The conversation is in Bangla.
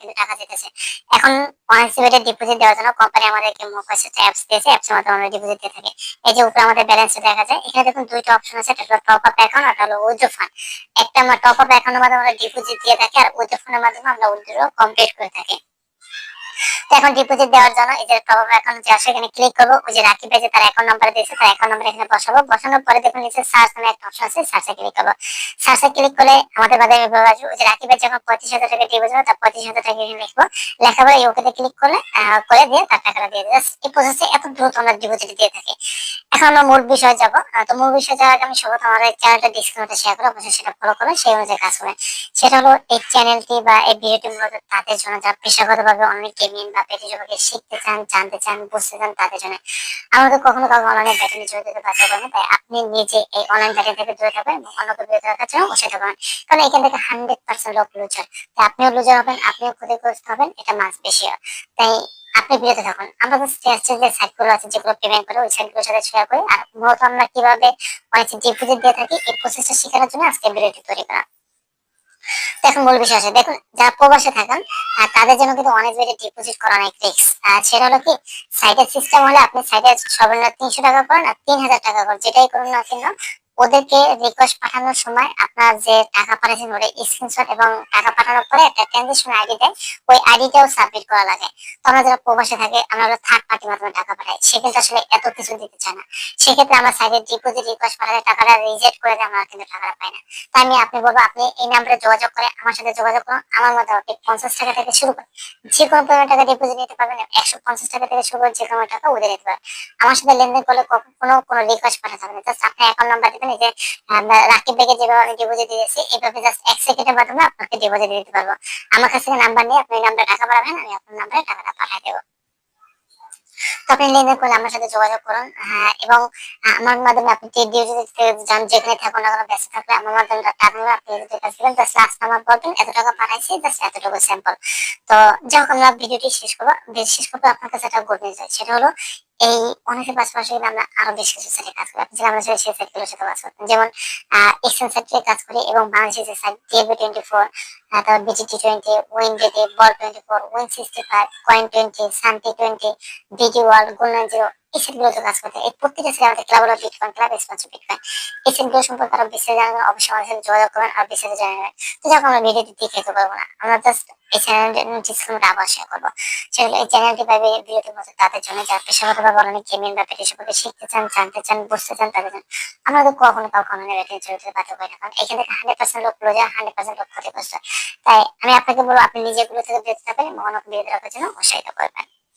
কিন্তু টাকা এখন ডিপোজিট দেওয়ার জন্য কোম্পানি আমাদেরকে মোবাইল অ্যাপস দিয়েছে অ্যাপস আমরা ডিপোজিট দিয়ে থাকি। এই যে উপরে আমাদের ব্যালেন্স দেখা যায়, এখানে দেখুন দুইটা অপশন আছে, একটা হলো টপ আপ অ্যাকাউন্ট আর হলো উইথড্র ফান্ড একটা আমরা টপ আপ অ্যাকাউন্টের মাধ্যমে আমরা ডিপোজিট দিয়ে থাকি আর উইথড্র ফান্ডের মাধ্যমে আমরা উইথড্র কমপ্লিট করে থাকি। এখন ডিপোজিট দেওয়ার জন্য এই যে টপ আপ যে আসে এখানে ক্লিক করব। ওই যে রাকিব ভাই তার অ্যাকাউন্ট নাম্বার দিয়েছে, তার অ্যাকাউন্ট নাম্বার এখানে বসাবো। বসানোর পরে দেখুন নিচে সার্চ নামে একটা অপশন আছে সার্চে ক্লিক করব। সার্চে ক্লিক করলে আমাদের বাজারে বিভাগ আসবে। ওই যে রাকিব ভাই যখন পঁয়ত্রিশ হাজার টাকা ডিপোজিট হবে, তার পঁয়ত্রিশ হাজার টাকা এখানে লিখব। লেখা পরে ওকেতে ক্লিক করলে করে দিয়ে তার টাকাটা দিয়ে দেবে এই প্রসেসে এত দ্রুত আমরা ডিপোজিট দিয়ে থাকি। এখন আমরা মূল বিষয়ে যাব। তো মূল বিষয়ে যাওয়ার আগে আমি সবাই আমার এই চ্যানেলটা ডিসক্রিপশনে শেয়ার করব। অবশ্যই সেটা ফলো করবেন। সেই অনুযায়ী কাজ করবেন। সেটা হলো এই চ্যানেলটি বা এই ভিডিওটি মূলত তাদের জন্য, যারা পেশাগতভাবে অনলাইন গেমিং বা পেটি সম্পর্কে শিখতে চান, জানতে চান, বুঝতে চান তাদের জন্য। আমাদের কখনো কাউকে অনলাইনে ব্যাটিং জড়িত দিতে বাধ্য করবেন তাই আপনি নিজে এই অনলাইন ব্যাটিং থেকে দূরে থাকবেন এবং অন্যকে বিরত রাখার জন্য বসে থাকবেন। কারণ এখান থেকে হান্ড্রেড পার্সেন্ট লোক লুজার তাই আপনিও লুজার হবেন, আপনিও ক্ষতিগ্রস্ত হবেন। এটা মাস বেশি হয়। তাই আপনি বিরত থাকুন। আমরা তো যে সাইটগুলো আছে, যেগুলো পেমেন্ট করে, ওই সাইটগুলোর সাথে শেয়ার করি। আর মূলত আমরা কীভাবে অনেক ডিপোজিট দিয়ে থাকি, এই প্রসেসটা শেখানোর জন্য আজকে ভিডিওটি তৈরি করা। মূল বিষয় আছে দেখুন, যারা প্রবাসে থাকেন তাদের জন্য কিন্তু অনেক বেশি ডিপোজিট করা অনেক রিস্ক আর সেটা হলো কি সাইটের সিস্টেম হলে আপনি সাইটে সর্বনিম্ন তিনশো টাকা করেন আর তিন হাজার টাকা করেন, যেটাই করুন না কেন ওদেরকে রিকোয়েস্ট পাঠানোর সময় আপনার যে টাকা পাঠাচ্ছেন ওটা স্ক্রিনশট এবং টাকা পাঠানোর পরে একটা ট্রানজেকশন আইডি দেয় ওই আইডিটাও সাবমিট করা লাগে। তো আমরা যারা প্রবাসে থাকে, আমরা হলো থার্ড পার্টির মাধ্যমে টাকা পাঠাই সে কিন্তু আসলে এত কিছু দিতে চায় না। সেক্ষেত্রে আমরা সাইডে ডিপোজিট রিকোয়েস্ট পাঠালে টাকাটা রিজেক্ট করে দেয়, আমরা কিন্তু টাকাটা পাই না। তাই আমি আপনি বলব, আপনি এই নাম্বারে যোগাযোগ করে আমার সাথে যোগাযোগ করুন। আমার মতো আপনি পঞ্চাশ টাকা থেকে শুরু করুন যে কোনো পরিমাণ টাকা ডিপোজিট নিতে পারবেন, একশো পঞ্চাশ টাকা থেকে শুরু করে যে কোনো টাকা ওদের নিতে পারবেন। আমার সাথে লেনদেন করলে কখনো কোনো রিকোয়েস্ট পাঠাতে হবে না জাস্ট আপনি অ্যাকাউন্ট নাম্বার দিবেন এই যে আমরা রাকিব ব্যাগে যেভাবে আমি ডিপোজিট দিয়েছি এইভাবে জাস্ট এক সেকেন্ডের মাধ্যমে আপনাকে ডিপোজিট দিতে পারব। আমার কাছ থেকে নাম্বার নিয়ে আপনি নাম্বার টাকা পাঠাবেন আমি আপনার নাম্বারে টাকাটা পাঠিয়ে দেবো। তো লেনদেন করলে আমার সাথে যোগাযোগ করুন। হ্যাঁ, এবং আমার মাধ্যমে আপনি যান যেখানে আমার তো যাই ভিডিওটি শেষ করব। শেষ করব আপনার কাছে একটা গুড নিউজ সেটা হলো এই অনেকের পাশাপাশি আমরা আরও বেশ কিছু সাইটে কাজ করি। আপনি আমরা সেই সাইটগুলোর সাথে কাজ করতেন। যেমন এক্সেন সাইটে কাজ করি এবং বাংলাদেশের যে সাইট ডিএবি টোয়েন্টি ফোর তারপর বিজিটি টোয়েন্টি উইন ডেটি বল twenty four win sixty five coin twenty শান্তি twenty DG world golden zero কাজ করতে এই প্রত্যেকটা ক্লাব হলো বিটকয়েন ক্লাব বিটকয়েন সম্পর্কে আরও বিস্তারিত অবশ্যই সাথে যোগাযোগ করবেন আর বিস্তারিত জানিয়ে নেবেন তো যাক আমরা ভিডিওটি দেখাইতে পারব না। আমরা জাস্ট এই আবার শেয়ার করব। সেগুলো এই চ্যানেলটি পাবে ভিডিওটির মধ্যে। তাদের জন্য সম্পর্কে শিখতে চান, জানতে চান, বুঝতে চান, তাদের জন্য আমরা তো কখনো কাউকে অনলাইনে না। কারণ এখান থেকে হান্ড্রেড পার্সেন্ট লোক ক্লোজার হান্ড্রেড পার্সেন্ট লোক ক্ষতিগ্রস্ত তাই আমি আপনাকে বলব, আপনি নিজেগুলো থেকে বেঁচে থাকবেন এবং অনেক রাখার জন্য উৎসাহিত করবেন।